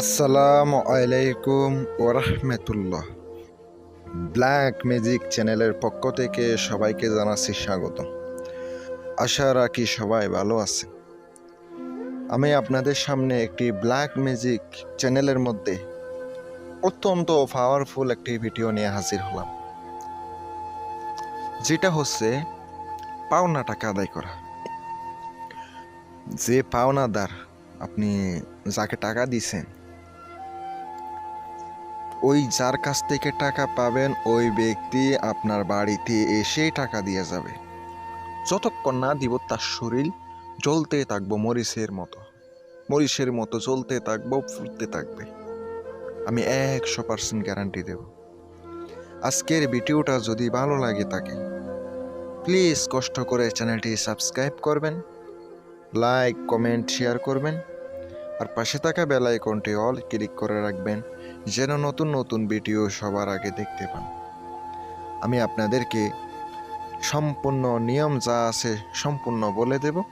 আসসালামু আলাইকুম ওরহমতুল্লাহ। ব্ল্যাক ম্যাজিক চ্যানেলের পক্ষ থেকে সবাইকে জানাচ্ছি স্বাগত আশা রাখি সবাই ভালো আছে আমি আপনাদের সামনে একটি ব্ল্যাক ম্যাজিক চ্যানেলের মধ্যে অত্যন্ত পাওয়ারফুল একটি ভিডিও নিয়ে হাজির হলাম। যেটা হচ্ছে পাওনা টাকা আদায় করা। যে পাওনাদার আপনি যাকে টাকা দিছেন ওই যার কাছ থেকে টাকা পাবেন, ওই ব্যক্তি আপনার বাড়িতে এসে টাকা দিয়ে যাবে। যতক্ষণ না দিব তার শরীর, জ্বলতে থাকব মরিচের মতো। মরিচের মতো জ্বলতে থাকব ফুটতে থাকবে। আমি একশো পার্সেন্ট গ্যারান্টি দেব। আজকের ভিডিওটা যদি ভালো লাগে থাকে প্লিজ কষ্ট করে চ্যানেলটি সাবস্ক্রাইব করবেন লাইক কমেন্ট শেয়ার করবেন, আর পাশে থাকা বেল আইকনটি অল ক্লিক করে রাখবেন। যেন নতুন নতুন ভিডিও সবার আগে দেখতে পান। আমি আপনাদেরকে সম্পূর্ণ নিয়ম যা আছে সম্পূর্ণ বলে দেব।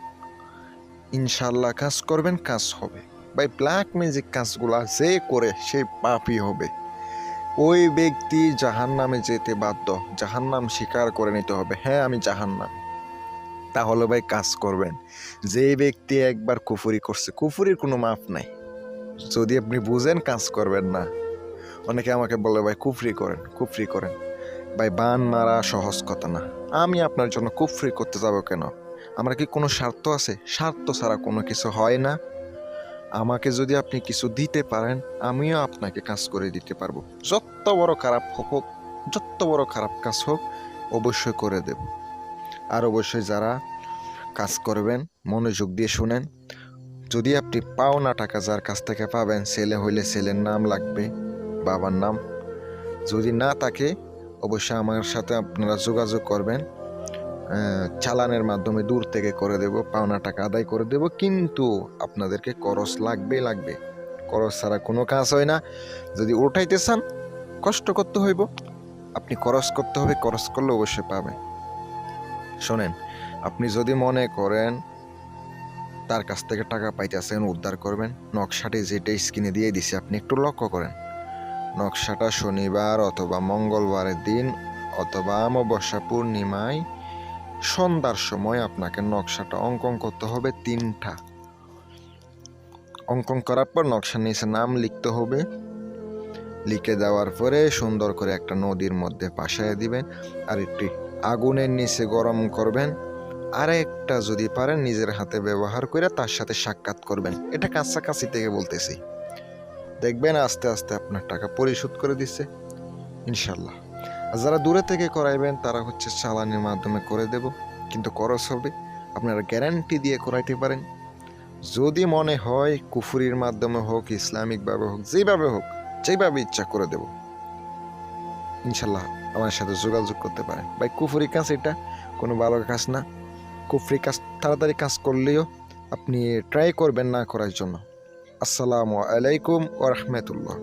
ইনশাল্লাহ কাজ করবেন, কাজ হবে। ভাই ব্ল্যাক ম্যাজিক কাজগুলা যে করে সে পাপই হবে। ওই ব্যক্তি জাহান নামে যেতে বাধ্য জাহান নাম স্বীকার করে নিতে হবে। হ্যাঁ আমি জাহান নাম তাহলে ভাই কাজ করবেন। যে ব্যক্তি একবার কুফুরি করছে, কুফুরির কোনো মাপ নাই। যদি আপনি বুঝেন, কাজ করবেন না। অনেকে আমাকে বলে, ভাই, কুফরি করেন কুফরি করেন। ভাই, বান মারা সহজ কথা না। আমি আপনার জন্য কুফরি করতে যাব কেন? আমার কি কোনো স্বার্থ আছে? স্বার্থ ছাড়া কোনো কিছু হয় না। আমাকে যদি আপনি কিছু দিতে পারেন, আমিও আপনাকে কাজ করে দিতে পারব। যত বড় খারাপ হোক, যত বড় খারাপ কাজ হোক, অবশ্যই করে দেব। আর অবশ্যই যারা কাজ করবেন, মনোযোগ দিয়ে শুনেন যদি আপনি পাওনা টাকা যার কাছ থেকে পাবেন, ছেলে হইলে ছেলের নাম লাগবে, বাবার নাম। যদি না থাকে, অবশ্যই আমার সাথে আপনারা যোগাযোগ করবেন। চালানের মাধ্যমে দূর থেকে করে দেব পাওনা টাকা আদায় করে দেব, কিন্তু আপনাদেরকে করস লাগবেই লাগবে। করস ছাড়া কোনো কাজ হয় না। যদি উঠাইতে চান, কষ্ট করতে হইব। আপনি করস করতে হবে করস করলে অবশ্যই পাবেন। শোনেন, আপনি যদি মনে করেন তার কাছ থেকে টাকা পাইতেছেন, উদ্ধার করবেন। নকশাটি যেটা স্ক্রিনে দিয়ে দিছে, আপনি একটু লক্ষ্য করেন। নকশাটা শনিবার অথবা মঙ্গলবারের দিন অথবা অমাবস্যা পূর্ণিমায় সন্ধ্যার সময় আপনাকে নকশাটা অঙ্কন করতে হবে তিনটা। অঙ্কন করার পর নকশার নিচে নাম লিখতে হবে। লিখে দেওয়ার পরে সুন্দর করে একটা নদীর মধ্যে পাশায় দিবেন আর একটি আগুনের নিচে গরম করবেন। আর একটা যদি পারেন নিজের হাতে ব্যবহার করে তার সাথে সাক্ষাৎ করবেন। এটা কাছাকাছি থেকে বলতেছি। দেখবেন আস্তে আস্তে আপনার টাকা পরিশোধ করে দিচ্ছে ইনশাল্লাহ আর যারা দূরে থেকে করাইবেন, তারা হচ্ছে চালানির মাধ্যমে করে দেব। কিন্তু খরচ হবে। আপনারা গ্যারান্টি দিয়ে করাইতে পারেন। যদি মনে হয় কুফুরির মাধ্যমে হোক, ইসলামিকভাবে হোক, যেভাবে হোক, যেভাবে ইচ্ছা করে দেব। ইনশাল্লাহ আমার সাথে যোগাযোগ করতে পারেন। ভাই, কুফুরি কাজ এটা, কোনো ভালো কাজ না। কুফরি কাজ তাড়াতাড়ি কাজ করলেও আপনি ট্রাই করবেন না করার জন্য। আসসালামু আলাইকুম ওরহমতুল্লাহ